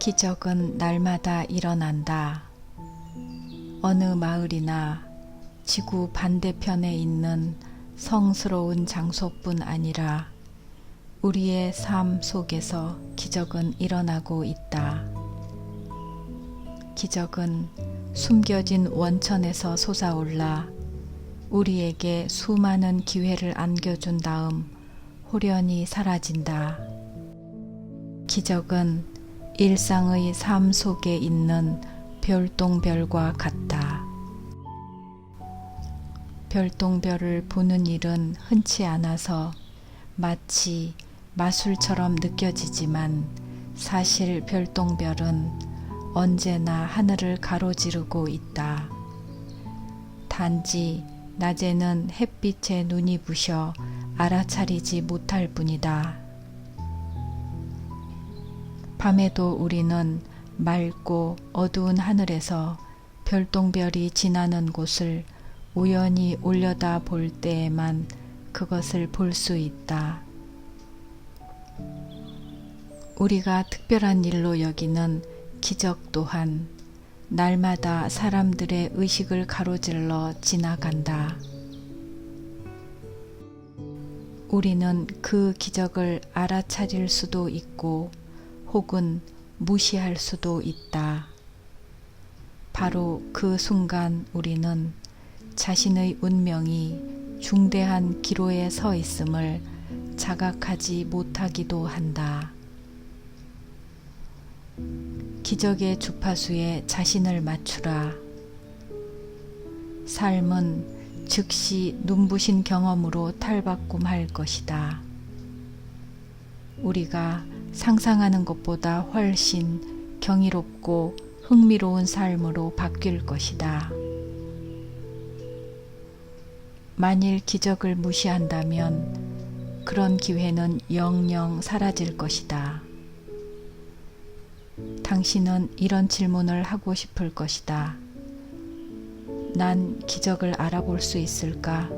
기적은 날마다 일어난다. 어느 마을이나 지구 반대편에 있는 성스러운 장소뿐 아니라 우리의 삶 속에서 기적은 일어나고 있다. 기적은 숨겨진 원천에서 솟아올라 우리에게 수많은 기회를 안겨준 다음 호련히 사라진다. 기적은 일상의 삶 속에 있는 별똥별과 같다. 별똥별을 보는 일은 흔치 않아서 마치 마술처럼 느껴지지만 사실 별똥별은 언제나 하늘을 가로지르고 있다. 단지 낮에는 햇빛에 눈이 부셔 알아차리지 못할 뿐이다. 밤에도 우리는 맑고 어두운 하늘에서 별똥별이 지나는 곳을 우연히 올려다 볼 때에만 그것을 볼 수 있다. 우리가 특별한 일로 여기는 기적 또한 날마다 사람들의 의식을 가로질러 지나간다. 우리는 그 기적을 알아차릴 수도 있고 혹은 무시할 수도 있다. 바로 그 순간 우리는 자신의 운명이 중대한 기로에 서 있음을 자각하지 못하기도 한다. 기적의 주파수에 자신을 맞추라. 삶은 즉시 눈부신 경험으로 탈바꿈할 것이다. 우리가 상상하는 것보다 훨씬 경이롭고 흥미로운 삶으로 바뀔 것이다. 만일 기적을 무시한다면 그런 기회는 영영 사라질 것이다. 당신은 이런 질문을 하고 싶을 것이다. 난 기적을 알아볼 수 있을까?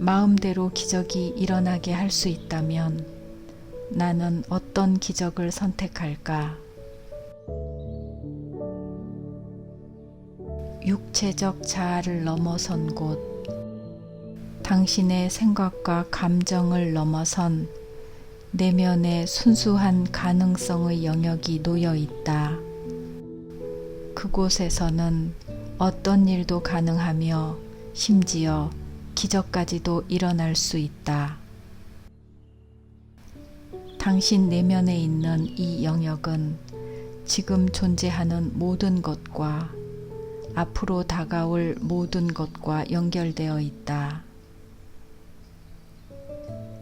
마음대로 기적이 일어나게 할 수 있다면 나는 어떤 기적을 선택할까? 육체적 자아를 넘어선 곳, 당신의 생각과 감정을 넘어선 내면의 순수한 가능성의 영역이 놓여 있다. 그곳에서는 어떤 일도 가능하며 심지어 기적까지도 일어날 수 있다. 당신 내면에 있는 이 영역은 지금 존재하는 모든 것과 앞으로 다가올 모든 것과 연결되어 있다.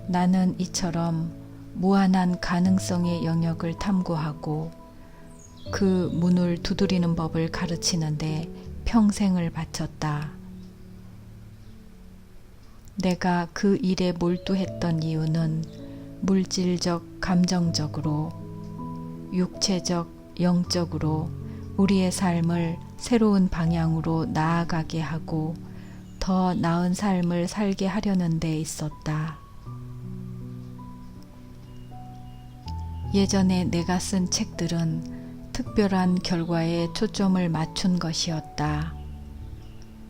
나는 이처럼 무한한 가능성의 영역을 탐구하고 그 문을 두드리는 법을 가르치는데 평생을 바쳤다. 내가 그 일에 몰두했던 이유는 물질적, 감정적으로, 육체적, 영적으로 우리의 삶을 새로운 방향으로 나아가게 하고 더 나은 삶을 살게 하려는 데 있었다. 예전에 내가 쓴 책들은 특별한 결과에 초점을 맞춘 것이었다.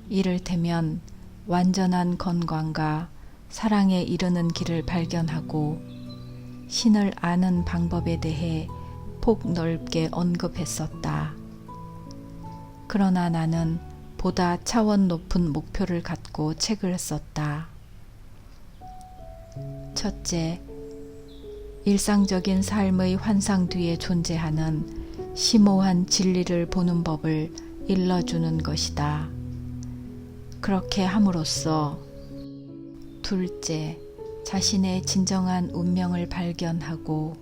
이를테면 완전한 건강과 사랑에 이르는 길을 발견하고 신을 아는 방법에 대해 폭넓게 언급했었다. 그러나 나는 보다 차원 높은 목표를 갖고 책을 썼다. 첫째, 일상적인 삶의 환상 뒤에 존재하는 심오한 진리를 보는 법을 일러주는 것이다. 그렇게 함으로써 둘째, 자신의 진정한 운명을 발견하고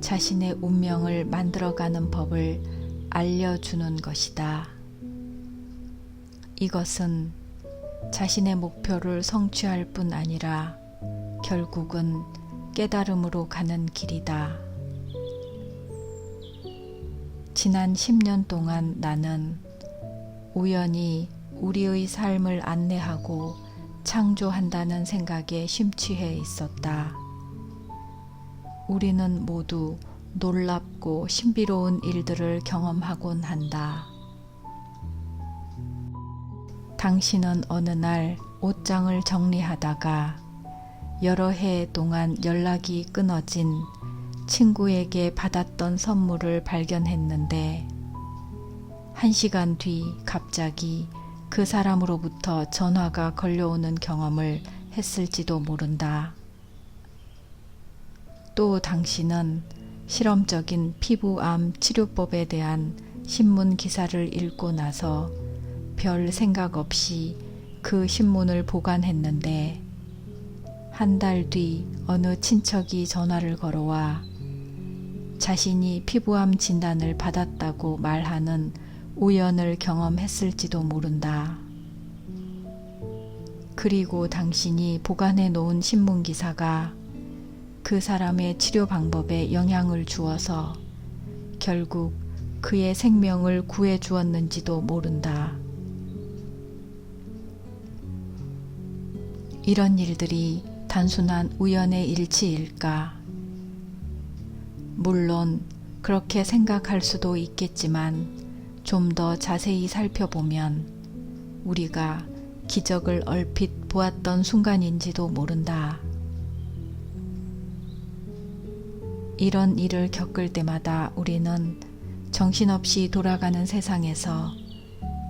자신의 운명을 만들어가는 법을 알려주는 것이다. 이것은 자신의 목표를 성취할 뿐 아니라 결국은 깨달음으로 가는 길이다. 지난 10년 동안 나는 우연히 우리의 삶을 안내하고 창조한다는 생각에 심취해 있었다. 우리는 모두 놀랍고 신비로운 일들을 경험하곤 한다. 당신은 어느 날 옷장을 정리하다가 여러 해 동안 연락이 끊어진 친구에게 받았던 선물을 발견했는데 한 시간 뒤 갑자기 그 사람으로부터 전화가 걸려오는 경험을 했을지도 모른다. 또 당신은 실험적인 피부암 치료법에 대한 신문 기사를 읽고 나서 별 생각 없이 그 신문을 보관했는데 한 달 뒤 어느 친척이 전화를 걸어와 자신이 피부암 진단을 받았다고 말하는 우연을 경험했을지도 모른다. 그리고 당신이 보관해 놓은 신문 기사가 그 사람의 치료 방법에 영향을 주어서 결국 그의 생명을 구해 주었는지도 모른다. 이런 일들이 단순한 우연의 일치일까? 물론 그렇게 생각할 수도 있겠지만 좀 더 자세히 살펴보면 우리가 기적을 얼핏 보았던 순간인지도 모른다. 이런 일을 겪을 때마다 우리는 정신없이 돌아가는 세상에서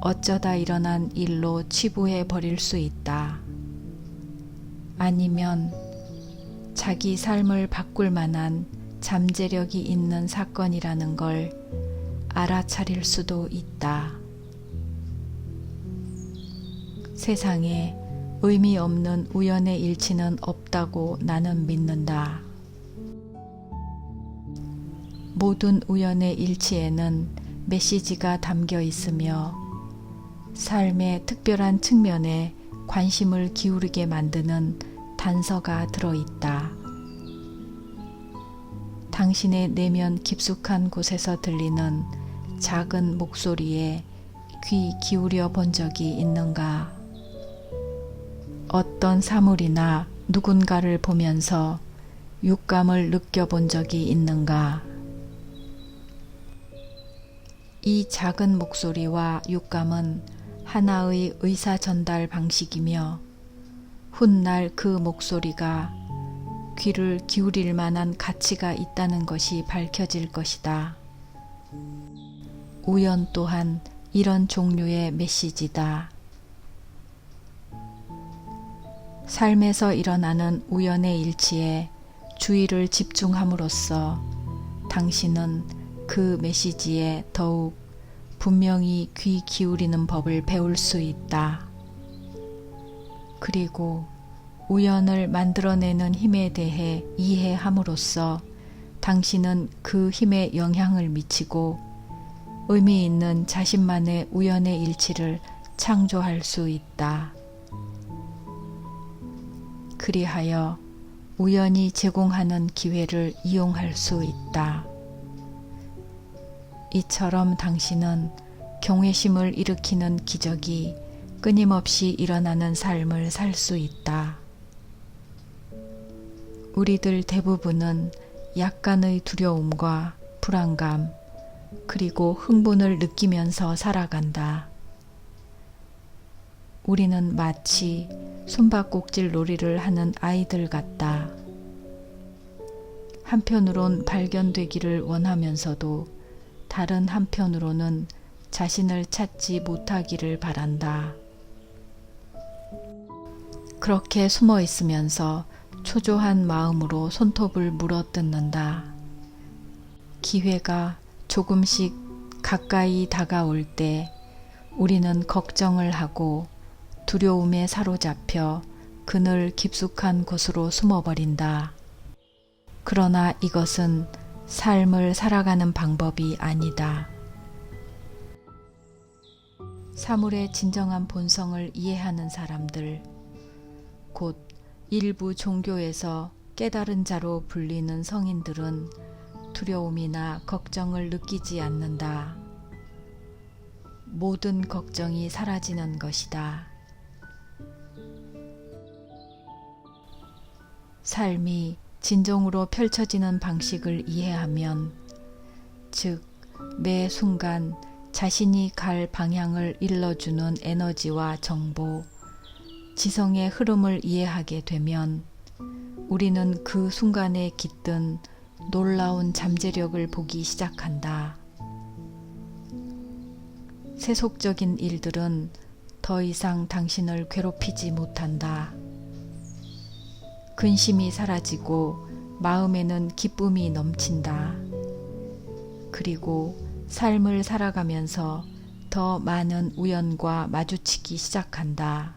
어쩌다 일어난 일로 치부해 버릴 수 있다. 아니면 자기 삶을 바꿀 만한 잠재력이 있는 사건이라는 걸 알아차릴 수도 있다. 세상에 의미 없는 우연의 일치는 없다고 나는 믿는다. 모든 우연의 일치에는 메시지가 담겨 있으며 삶의 특별한 측면에 관심을 기울이게 만드는 단서가 들어있다. 당신의 내면 깊숙한 곳에서 들리는 작은 목소리에 귀 기울여 본 적이 있는가? 어떤 사물이나 누군가를 보면서 육감을 느껴본 적이 있는가? 이 작은 목소리와 육감은 하나의 의사 전달 방식이며 훗날 그 목소리가 귀를 기울일 만한 가치가 있다는 것이 밝혀질 것이다. 우연 또한 이런 종류의 메시지다. 삶에서 일어나는 우연의 일치에 주의를 집중함으로써 당신은 그 메시지에 더욱 분명히 귀 기울이는 법을 배울 수 있다. 그리고 우연을 만들어내는 힘에 대해 이해함으로써 당신은 그 힘에 영향을 미치고 의미 있는 자신만의 우연의 일치를 창조할 수 있다. 그리하여 우연히 제공하는 기회를 이용할 수 있다. 이처럼 당신은 경외심을 일으키는 기적이 끊임없이 일어나는 삶을 살 수 있다. 우리들 대부분은 약간의 두려움과 불안감, 그리고 흥분을 느끼면서 살아간다. 우리는 마치 숨바꼭질 놀이를 하는 아이들 같다. 한편으론 발견되기를 원하면서도 다른 한편으로는 자신을 찾지 못하기를 바란다. 그렇게 숨어 있으면서 초조한 마음으로 손톱을 물어 뜯는다. 기회가 조금씩 가까이 다가올 때 우리는 걱정을 하고 두려움에 사로잡혀 그늘 깊숙한 곳으로 숨어버린다. 그러나 이것은 삶을 살아가는 방법이 아니다. 사물의 진정한 본성을 이해하는 사람들, 곧 일부 종교에서 깨달은 자로 불리는 성인들은 두려움이나 걱정을 느끼지 않는다. 모든 걱정이 사라지는 것이다. 삶이 진정으로 펼쳐지는 방식을 이해하면, 즉, 매 순간 자신이 갈 방향을 일러주는 에너지와 정보, 지성의 흐름을 이해하게 되면, 우리는 그 순간에 깃든 놀라운 잠재력을 보기 시작한다. 세속적인 일들은 더 이상 당신을 괴롭히지 못한다. 근심이 사라지고 마음에는 기쁨이 넘친다. 그리고 삶을 살아가면서 더 많은 우연과 마주치기 시작한다.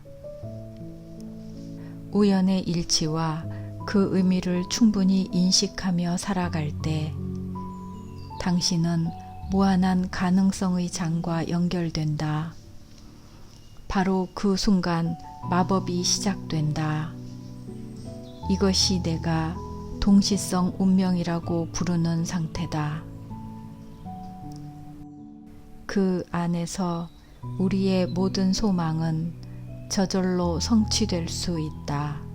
우연의 일치와 그 의미를 충분히 인식하며 살아갈 때 당신은 무한한 가능성의 장과 연결된다. 바로 그 순간 마법이 시작된다. 이것이 내가 동시성 운명이라고 부르는 상태다. 그 안에서 우리의 모든 소망은 저절로 성취될 수 있다.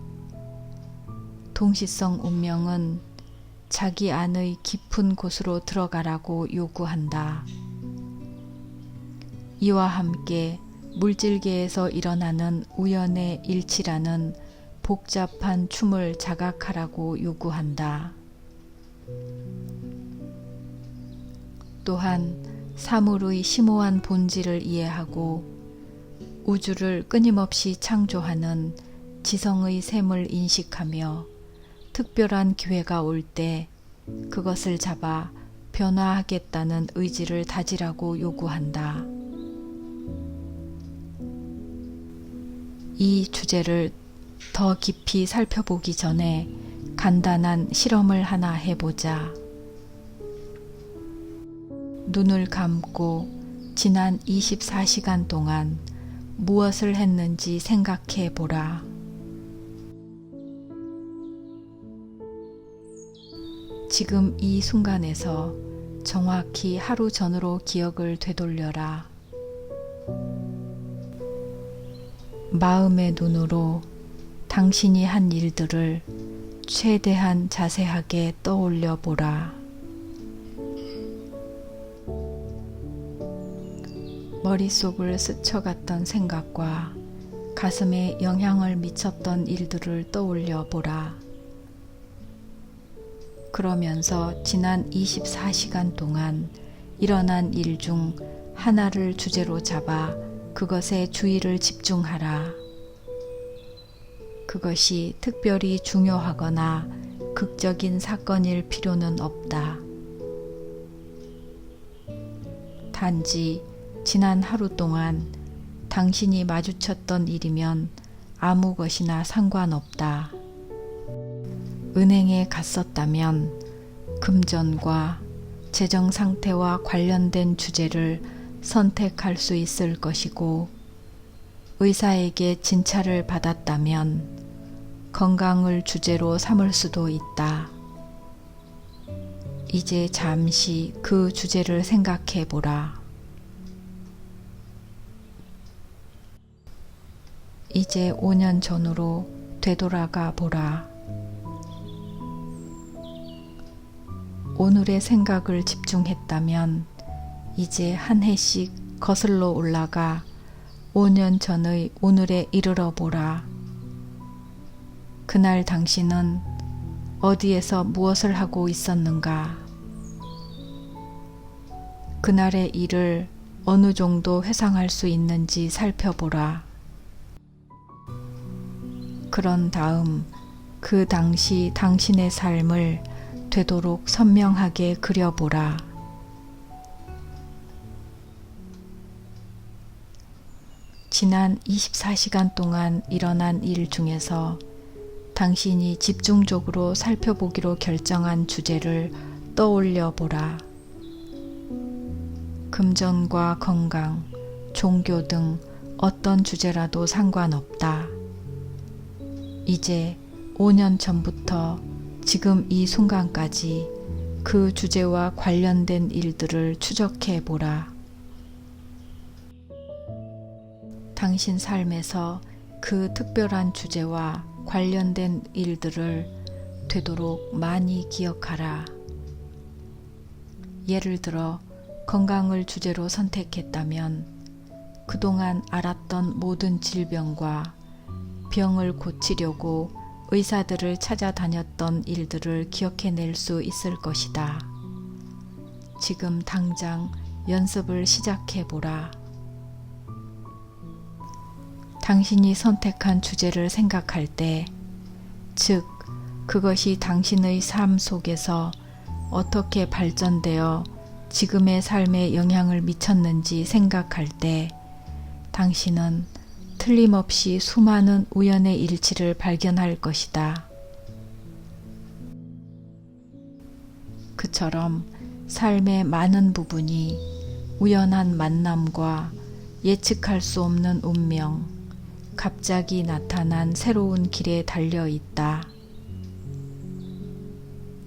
동시성 운명은 자기 안의 깊은 곳으로 들어가라고 요구한다. 이와 함께 물질계에서 일어나는 우연의 일치라는 복잡한 춤을 자각하라고 요구한다. 또한 사물의 심오한 본질을 이해하고 우주를 끊임없이 창조하는 지성의 셈을 인식하며 특별한 기회가 올 때 그것을 잡아 변화하겠다는 의지를 다지라고 요구한다. 이 주제를 더 깊이 살펴보기 전에 간단한 실험을 하나 해보자. 눈을 감고 지난 24시간 동안 무엇을 했는지 생각해 보라. 지금 이 순간에서 정확히 하루 전으로 기억을 되돌려라. 마음의 눈으로 당신이 한 일들을 최대한 자세하게 떠올려 보라. 머릿속을 스쳐갔던 생각과 가슴에 영향을 미쳤던 일들을 떠올려 보라. 그러면서 지난 24시간 동안 일어난 일 중 하나를 주제로 잡아 그것에 주의를 집중하라. 그것이 특별히 중요하거나 극적인 사건일 필요는 없다. 단지 지난 하루 동안 당신이 마주쳤던 일이면 아무 것이나 상관없다. 은행에 갔었다면 금전과 재정 상태와 관련된 주제를 선택할 수 있을 것이고 의사에게 진찰을 받았다면 건강을 주제로 삼을 수도 있다. 이제 잠시 그 주제를 생각해 보라. 이제 5년 전으로 되돌아가 보라. 오늘의 생각을 집중했다면 이제 한 해씩 거슬러 올라가 5년 전의 오늘에 이르러 보라. 그날 당신은 어디에서 무엇을 하고 있었는가? 그날의 일을 어느 정도 회상할 수 있는지 살펴보라. 그런 다음 그 당시 당신의 삶을 되도록 선명하게 그려보라. 지난 24시간 동안 일어난 일 중에서 당신이 집중적으로 살펴보기로 결정한 주제를 떠올려 보라. 금전과 건강, 종교 등 어떤 주제라도 상관없다. 이제 5년 전부터 지금 이 순간까지 그 주제와 관련된 일들을 추적해 보라. 당신 삶에서 그 특별한 주제와 관련된 일들을 되도록 많이 기억하라. 예를 들어 건강을 주제로 선택했다면 그동안 알았던 모든 질병과 병을 고치려고 의사들을 찾아다녔던 일들을 기억해낼 수 있을 것이다. 지금 당장 연습을 시작해보라. 당신이 선택한 주제를 생각할 때, 즉, 그것이 당신의 삶 속에서 어떻게 발전되어 지금의 삶에 영향을 미쳤는지 생각할 때, 당신은 틀림없이 수많은 우연의 일치를 발견할 것이다. 그처럼 삶의 많은 부분이 우연한 만남과 예측할 수 없는 운명, 갑자기 나타난 새로운 길에 달려 있다.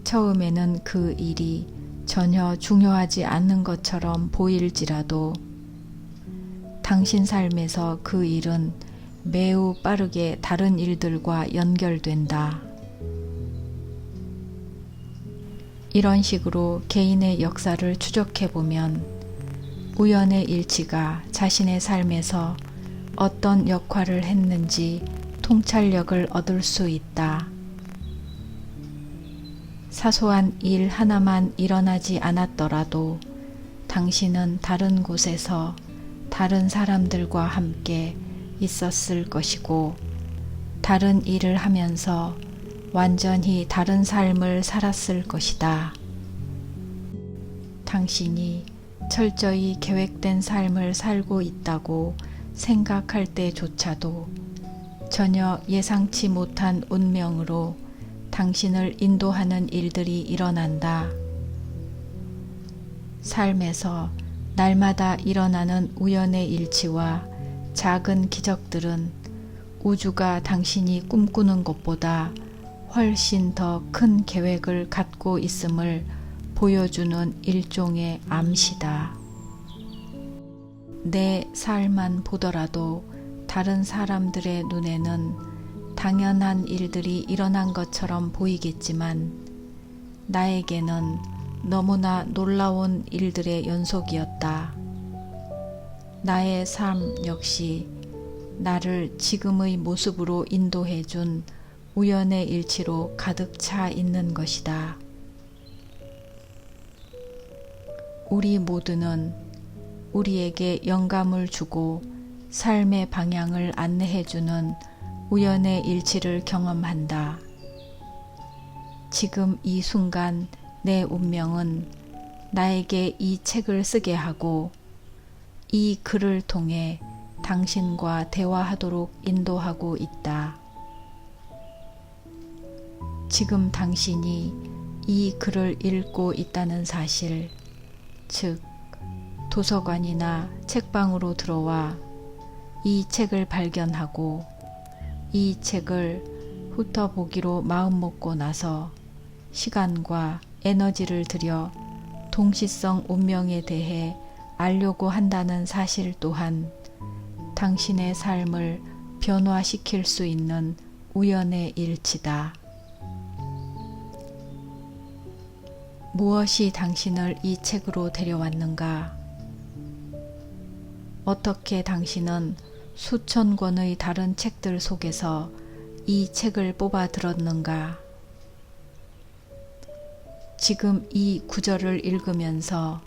처음에는 그 일이 전혀 중요하지 않는 것처럼 보일지라도 당신 삶에서 그 일은 매우 빠르게 다른 일들과 연결된다. 이런 식으로 개인의 역사를 추적해 보면 우연의 일치가 자신의 삶에서 어떤 역할을 했는지 통찰력을 얻을 수 있다. 사소한 일 하나만 일어나지 않았더라도 당신은 다른 곳에서 다른 사람들과 함께 있었을 것이고 다른 일을 하면서 완전히 다른 삶을 살았을 것이다. 당신이 철저히 계획된 삶을 살고 있다고 생각할 때조차도 전혀 예상치 못한 운명으로 당신을 인도하는 일들이 일어난다. 삶에서 날마다 일어나는 우연의 일치와 작은 기적들은 우주가 당신이 꿈꾸는 것보다 훨씬 더 큰 계획을 갖고 있음을 보여주는 일종의 암시다. 내 삶만 보더라도 다른 사람들의 눈에는 당연한 일들이 일어난 것처럼 보이겠지만 나에게는 너무나 놀라운 일들의 연속이었다. 나의 삶 역시 나를 지금의 모습으로 인도해 준 우연의 일치로 가득 차 있는 것이다. 우리 모두는 우리에게 영감을 주고 삶의 방향을 안내해 주는 우연의 일치를 경험한다. 지금 이 순간 내 운명은 나에게 이 책을 쓰게 하고 이 글을 통해 당신과 대화하도록 인도하고 있다. 지금 당신이 이 글을 읽고 있다는 사실, 즉, 도서관이나 책방으로 들어와 이 책을 발견하고 이 책을 훑어보기로 마음먹고 나서 시간과 에너지를 들여 동시성 운명에 대해 알려고 한다는 사실 또한 당신의 삶을 변화시킬 수 있는 우연의 일치다. 무엇이 당신을 이 책으로 데려왔는가? 어떻게 당신은 수천 권의 다른 책들 속에서 이 책을 뽑아 들었는가? 지금 이 구절을 읽으면서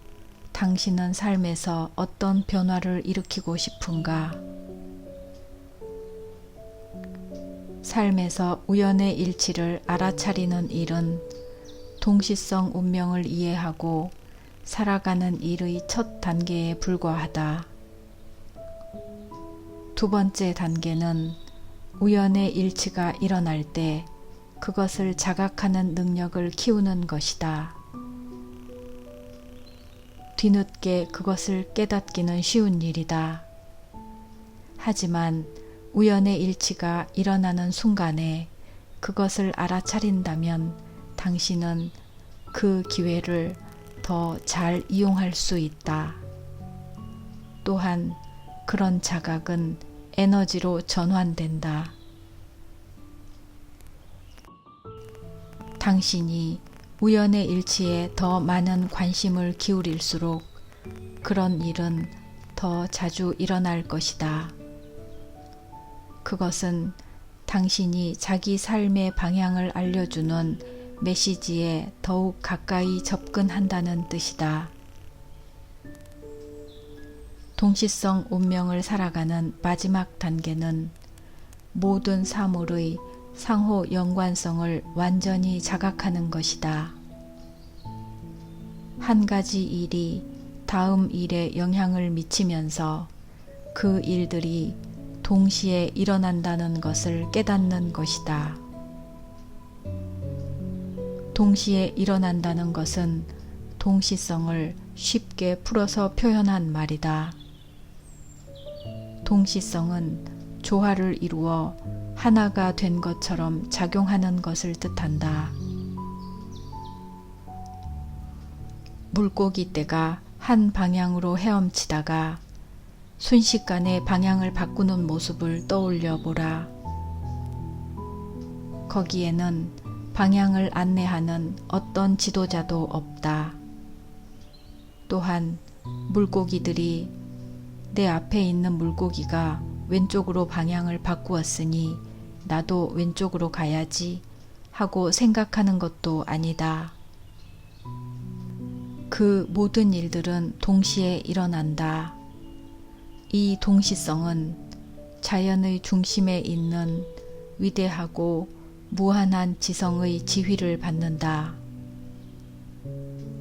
당신은 삶에서 어떤 변화를 일으키고 싶은가? 삶에서 우연의 일치를 알아차리는 일은 동시성 운명을 이해하고 살아가는 일의 첫 단계에 불과하다. 두 번째 단계는 우연의 일치가 일어날 때 그것을 자각하는 능력을 키우는 것이다. 뒤늦게 그것을 깨닫기는 쉬운 일이다. 하지만 우연의 일치가 일어나는 순간에 그것을 알아차린다면 당신은 그 기회를 더 잘 이용할 수 있다. 또한 그런 자각은 에너지로 전환된다. 당신이 우연의 일치에 더 많은 관심을 기울일수록 그런 일은 더 자주 일어날 것이다. 그것은 당신이 자기 삶의 방향을 알려주는 메시지에 더욱 가까이 접근한다는 뜻이다. 동시성 운명을 살아가는 마지막 단계는 모든 사물의 상호 연관성을 완전히 자각하는 것이다. 한 가지 일이 다음 일에 영향을 미치면서 그 일들이 동시에 일어난다는 것을 깨닫는 것이다. 동시에 일어난다는 것은 동시성을 쉽게 풀어서 표현한 말이다. 동시성은 조화를 이루어 하나가 된 것처럼 작용하는 것을 뜻한다. 물고기 떼가 한 방향으로 헤엄치다가 순식간에 방향을 바꾸는 모습을 떠올려 보라. 거기에는 방향을 안내하는 어떤 지도자도 없다. 또한 물고기들이 내 앞에 있는 물고기가 왼쪽으로 방향을 바꾸었으니 나도 왼쪽으로 가야지 하고 생각하는 것도 아니다. 그 모든 일들은 동시에 일어난다. 이 동시성은 자연의 중심에 있는 위대하고 무한한 지성의 지휘를 받는다.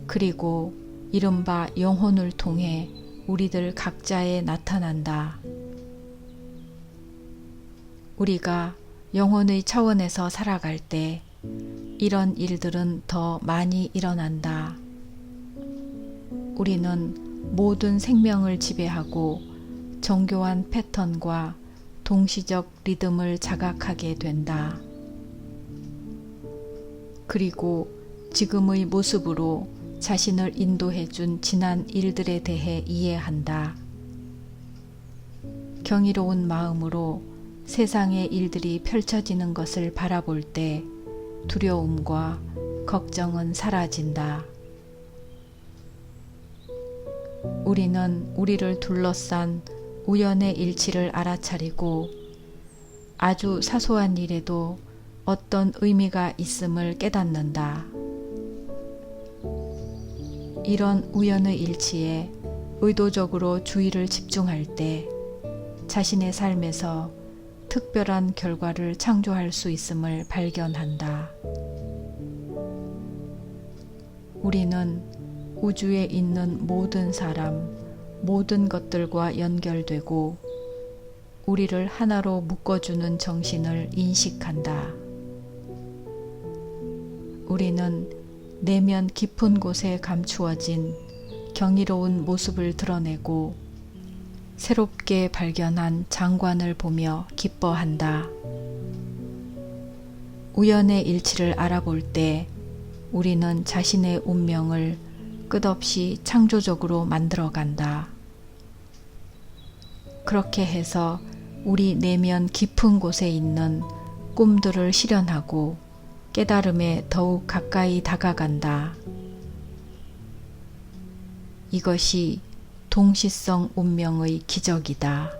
그리고 이른바 영혼을 통해 우리들 각자에 나타난다. 우리가 영혼의 차원에서 살아갈 때 이런 일들은 더 많이 일어난다. 우리는 모든 생명을 지배하고 정교한 패턴과 동시적 리듬을 자각하게 된다. 그리고 지금의 모습으로 자신을 인도해 준 지난 일들에 대해 이해한다. 경이로운 마음으로 세상의 일들이 펼쳐지는 것을 바라볼 때 두려움과 걱정은 사라진다. 우리는 우리를 둘러싼 우연의 일치를 알아차리고 아주 사소한 일에도 어떤 의미가 있음을 깨닫는다. 이런 우연의 일치에 의도적으로 주의를 집중할 때 자신의 삶에서 특별한 결과를 창조할 수 있음을 발견한다. 우리는 우주에 있는 모든 사람, 모든 것들과 연결되고 우리를 하나로 묶어주는 정신을 인식한다. 우리는 내면 깊은 곳에 감추어진 경이로운 모습을 드러내고 새롭게 발견한 장관을 보며 기뻐한다. 우연의 일치를 알아볼 때 우리는 자신의 운명을 끝없이 창조적으로 만들어간다. 그렇게 해서 우리 내면 깊은 곳에 있는 꿈들을 실현하고 깨달음에 더욱 가까이 다가간다. 이것이 동시성 운명의 기적이다.